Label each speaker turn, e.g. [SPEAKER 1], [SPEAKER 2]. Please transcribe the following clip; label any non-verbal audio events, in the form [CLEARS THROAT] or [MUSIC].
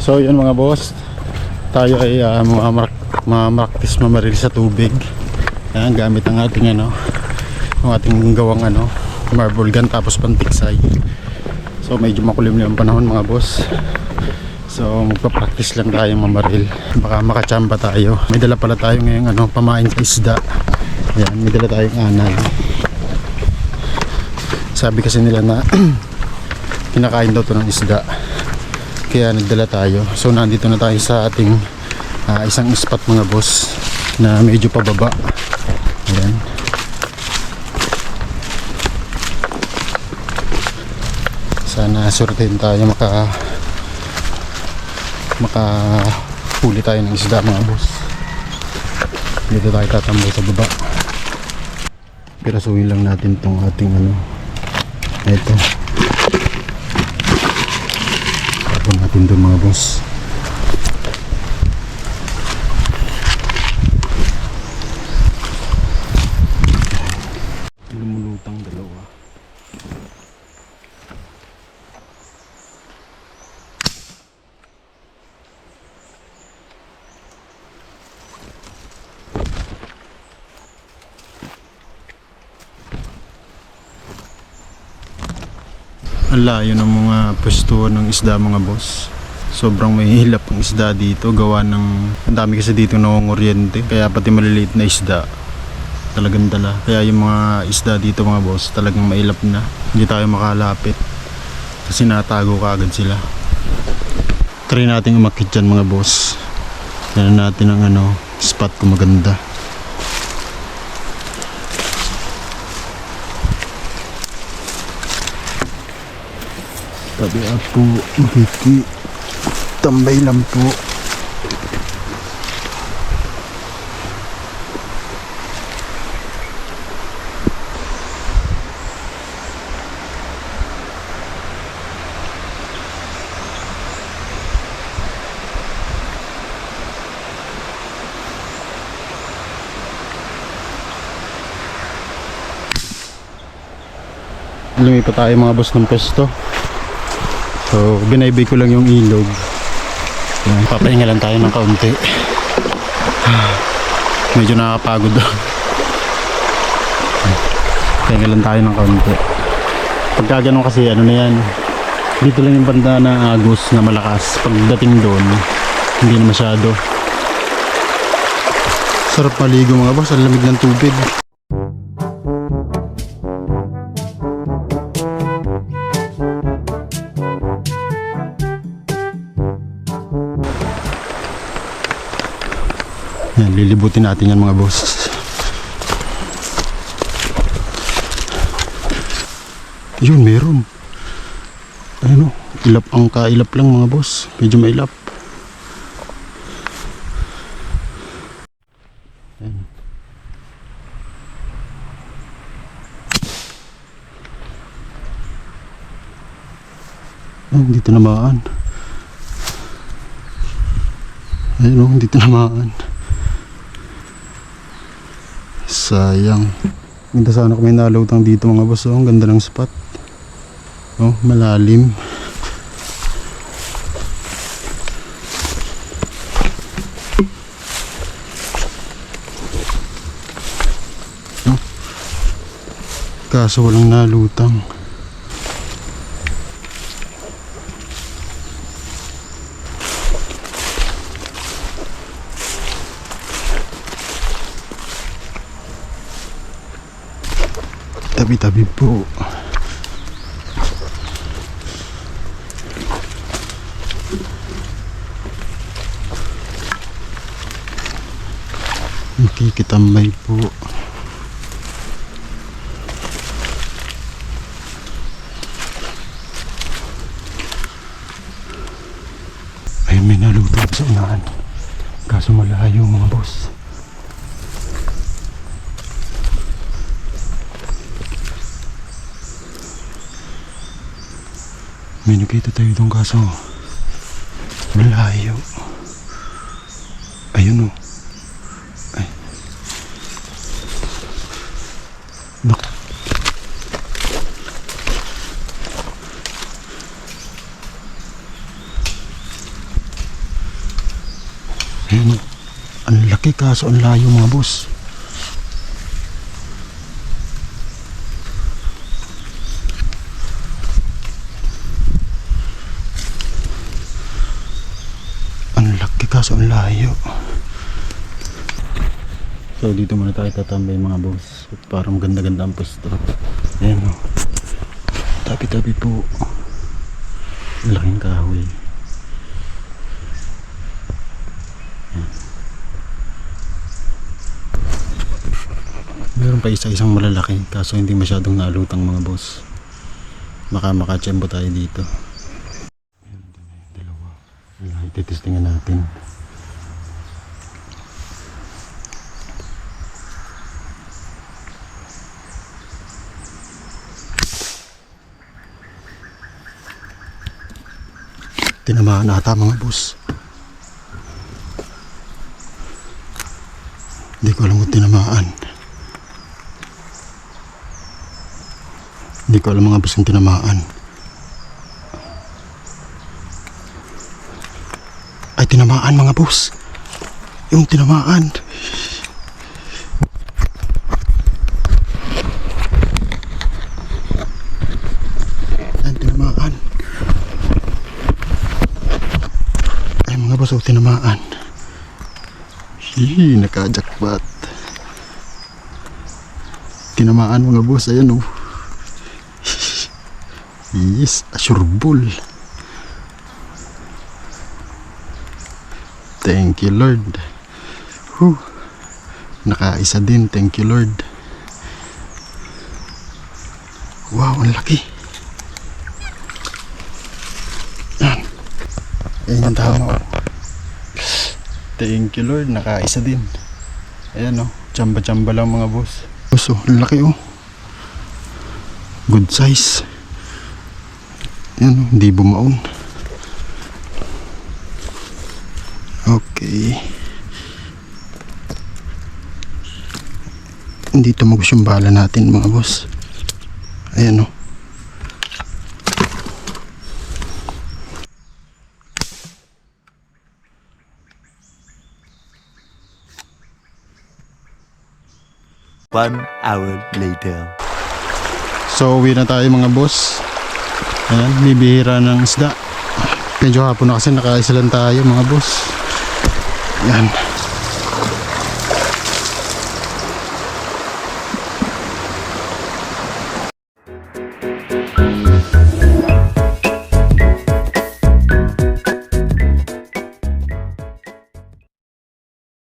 [SPEAKER 1] So yun mga boss, tayo ay uh, mamaraktis mamaril sa tubig. Ayan, gamit ang ating ano, ang ating gawang ano, marble gun tapos pantiksay. So medyo makulimlim ang panahon mga boss. So magpa-practice lang tayo mamaril. Baka makachamba tayo. May dala pala tayo ngayong ano, pamain sa isda. Ayan, may dala tayong anay. Sabi kasi nila na [CLEARS THROAT] kinakain daw to ng isda kaya nagdala tayo. So nandito na tayo sa ating ah, isang spot mga boss na medyo pababa. Ayan. Sana surtin tayo maka maka huli tayo ng isda mga boss. Dito tayo tatambay sa baba. Pirasuhin lang natin tong ating ano ito natin doon mga boss lumulutang dalawa Ang layo ng mga pwestuhan ng isda mga boss. Sobrang mahihilap ang isda dito gawa ng ang dami kasi dito nangunguryente kaya pati maliliit na isda talagang dala. Kaya yung mga isda dito mga boss talagang mailap na. Hindi tayo makalapit kasi natago ka agad sila. Try natin umakit dyan mga boss. Yan natin ang ano, spot ko maganda. Tabi po, makiki. Tambay lang po. Lumipat tayo mga boss ng pesto. So, binaybay ko lang yung ilog. Yan, papahinga lang tayo ng kaunti. [SIGHS] Medyo nakakapagod doon. Pahinga lang tayo ng kaunti. Pagka ganun kasi, ano na yan, dito lang yung banda na agos na malakas. Pagdating doon, hindi na masyado. Sarap maligo mga boss, ang lamig ng tubig. Yan, lilibutin natin yan mga boss. Yun, meron. Ayun o, ilap ang kailap lang mga boss. Medyo mailap. Ayan. Oh, dito namaan. Ayun o, dito namaan. Sayang. Ganda sana kung may nalutang dito mga boss. Oh, ang ganda ng spot. Oh, malalim. Oh. Kaso walang nalutang. Tabi-tabi po. Nakikitambay po. Ayun, may naluto sa unahan. Kaso malayo mga boss. May nakita tayo itong kaso. Malayo. Ayun o. Ay. Nak. Ayan, ang laki kaso ang layo mga boss. Ang laki kaso ang layo. So dito muna tayo tatambay mga boss. At parang ganda-ganda ang pwesto. Ayan o. Tabi-tabi po. Laking kahoy. Meron pa isa-isang malalaki kaso hindi masyadong nalutang mga boss. Baka makachembo tayo dito. Eh, dalawa. Wala, ititestingan natin. Tinamaan na ata mga boss. Hindi ko alam kung tinamaan. Hindi ko alam mga boss kung tinamaan. Ay, tinamaan mga boss. Yung tinamaan. Ay, tinamaan. Oh, tinamaan. Hii, naka-jackpot. Tinamaan mga boss, ayan oh. [LAUGHS] Yes, asurbol. Thank you Lord. Whew. Nakaisa din, thank you Lord. Wow, ang laki. Yan. Yan ang tama. Thank you Lord, nakaisa din. Ayan oh, chamba-chamba lang mga boss. Boss oh, laki oh. Good size. Yan oh, hindi bumaon. Okay. Hindi tumagos yung bala natin mga boss. Ayan oh.
[SPEAKER 2] One hour later.
[SPEAKER 1] So uwi na tayo mga boss. Ayan, bibihira ng isda. Medyo hapon na kasi nakaisa lang tayo mga boss. Yan.